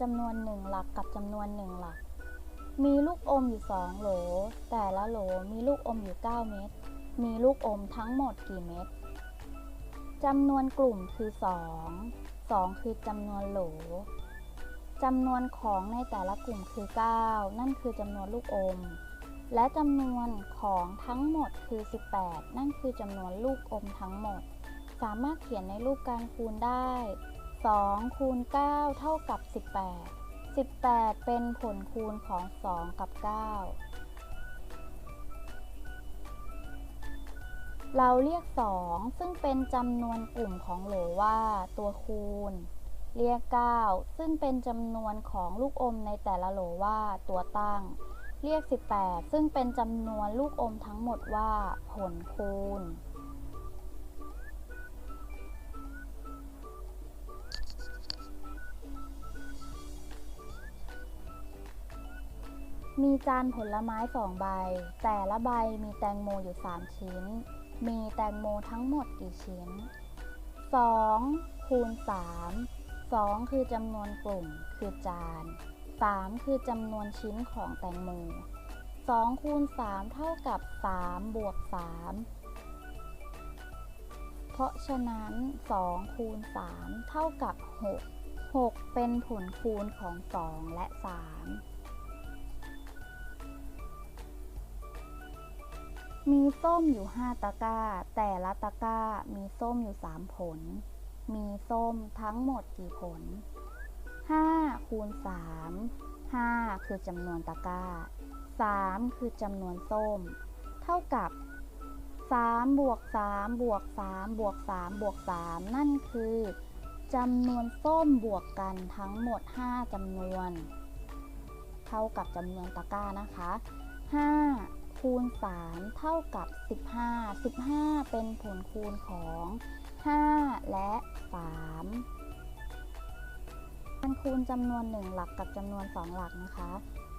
จำนวนหนึ่งหลักกับจำนวนหนึ่งหลัก มีลูกอมอยู่2โหล แต่ละโหลมีลูกอมอยู่ 9 เม็ด มีลูกอมทั้งหมดกี่เม็ดจำนวนกลุ่มคือ 2 2 คือจำนวนโหลจำนวนของในแต่ละกลุ่มคือ 9 นั่นคือจำนวนลูกอม และจำนวนของทั้งหมดคือ 18 นั่นคือจำนวนลูกอมทั้งหมด สามารถเขียนในรูปการคูณได้ 2คูณ9เท่ากับ 18 18 เป็นผลคูณของ 2 กับ 9 เราเรียก 2 ซึ่งเป็นจำนวนกลุ่มของโหลว่าตัวคูณ เรียก 9 ซึ่งเป็นจำนวนของลูกอมในแต่ละโหลว่าตัวตั้ง เรียก 18 ซึ่งเป็นจำนวนลูกอมทั้งหมดว่าผลคูณ มีจานผลไม้สองใบ แต่ละใบมีแตงโมอยู่ 3 ชิ้น มีแตงโมทั้งหมดกี่ชิ้น 2 คูณ 3 2 คือจำนวนกลุ่มคือจาน 3 คือจำนวนชิ้นของแตงโม 2 คูณ 3 เท่ากับ 3 บวก 3 เพราะฉะนั้น 2 คูณ 3 เท่ากับ 6 6 เป็นผลคูณของ 2 และ 3 มีส้มอยู่5ตะกร้า แต่ละตะกร้ามีส้มอยู่3ผล มีส้มทั้งหมดกี่ผล5คูณ3 5คือจำนวนตะกร้า3คือจำนวนส้ม เท่ากับ3บวก3บวก3บวก3บวก3นั่นคือจำนวนส้มบวกกันทั้งหมด 5จำนวน เท่ากับจำนวนตะกร้านะคะ 5 คูณ 3 เท่ากับ 15 15 เป็นผลคูณของ 5 และ 3 การคูณจำนวน 1 หลักกับจำนวน 2 หลักนะคะ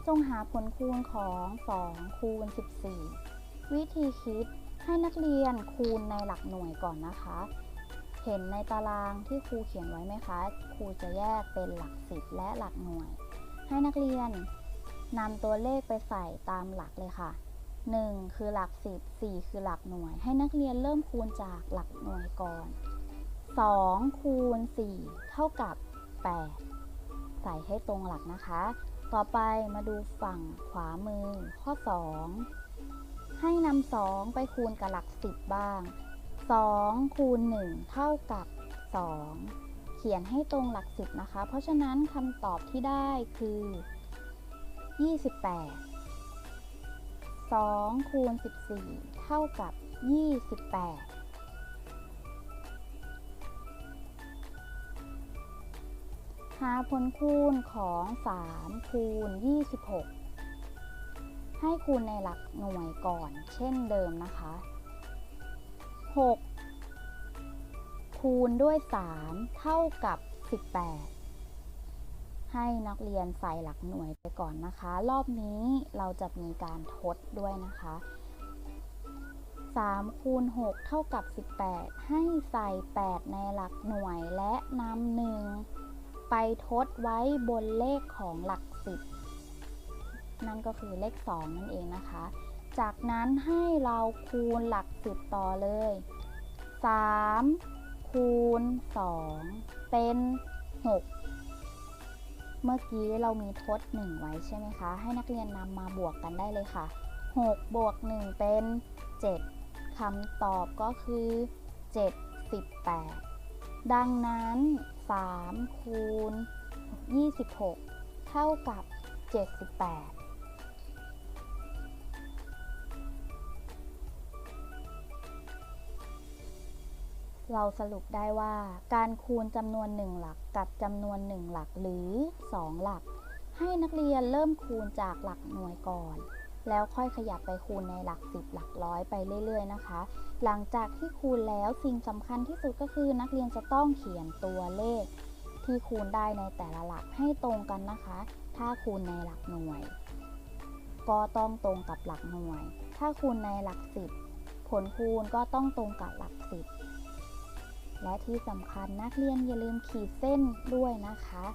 จงหาผลคูณของ 2 คูณ 14 วิธีคิดให้นักเรียนคูณในหลักหน่วยก่อนนะคะ เห็นในตารางที่ครูเขียนไว้ไหมคะ ครูจะแยกเป็นหลัก10และหลักหน่วย ให้นักเรียนนำตัวเลขไปใส่ตามหลักเลยค่ะ 1 คือหลัก 10 4 คือหลักหน่วย ให้นักเรียนเริ่มคูณจากหลักหน่วยก่อน 2 คูณ 4 เท่ากับ 8 ใส่ให้ตรงหลักนะคะ ต่อไปมาดูฝั่งขวามือ ข้อ 2 ให้นำ2 ไปคูณกับหลัก 10 บ้าง 2 คูณ 1 เท่ากับ 2 เขียนให้ตรงหลัก 10 นะคะ เพราะฉะนั้นคำตอบที่ได้คือ 28 2คูณ14 เท่ากับ 28หาผลคูณของ 3 คูณ 26 ให้คูณในหลักหน่วยก่อนเช่นเดิมนะคะ 6 คูณด้วย 3 เท่ากับ 18 ให้นักเรียนใส่หลักหน่วยไปก่อนนะคะ รอบนี้เราจะมีการทดด้วยนะคะ3คูณ6เท่ากับ 18 ให้ใส่ 8 ในหลักหน่วยและนำหนึ่งไปทดไว้บนเลขของหลัก 10 นั่นก็คือเลข 2 นั่นเองนะคะ จากนั้นให้เราคูณหลัก 10 ต่อเลย 3 คูณ 2 เป็น 6 เมื่อกี้เรามีทด 1 ไว้ใช่ไหมคะ ให้นักเรียนนำมาบวกกันได้เลยค่ะ 6 บวก 1 เป็น 7 คำตอบก็คือ 78 ดังนั้น 3 คูณ 26 เท่ากับ 78 เราสรุปได้ว่า การคูณจำนวน 1 หลักกับจำนวน 1 หลักหรือ 2 หลัก ให้นักเรียนเริ่มคูณจากหลักหน่วยก่อน แล้วค่อยขยับไปคูณในหลัก 10 หลักร้อยไปเรื่อย ๆ นะคะ หลังจากที่คูณแล้วสิ่งสำคัญที่สุดก็คือนักเรียนจะต้องเขียนตัวเลข ที่คูณได้ในแต่ละหลักให้ตรงกันนะคะ ถ้าคูณในหลักหน่วย ก็ต้องตรงกับหลักหน่วย ถ้าคูณในหลัก 10 ผลคูณก็ต้องตรงกับหลัก 10 และที่สำคัญนักเรียนอย่าลืมขีดเส้นด้วยนะคะ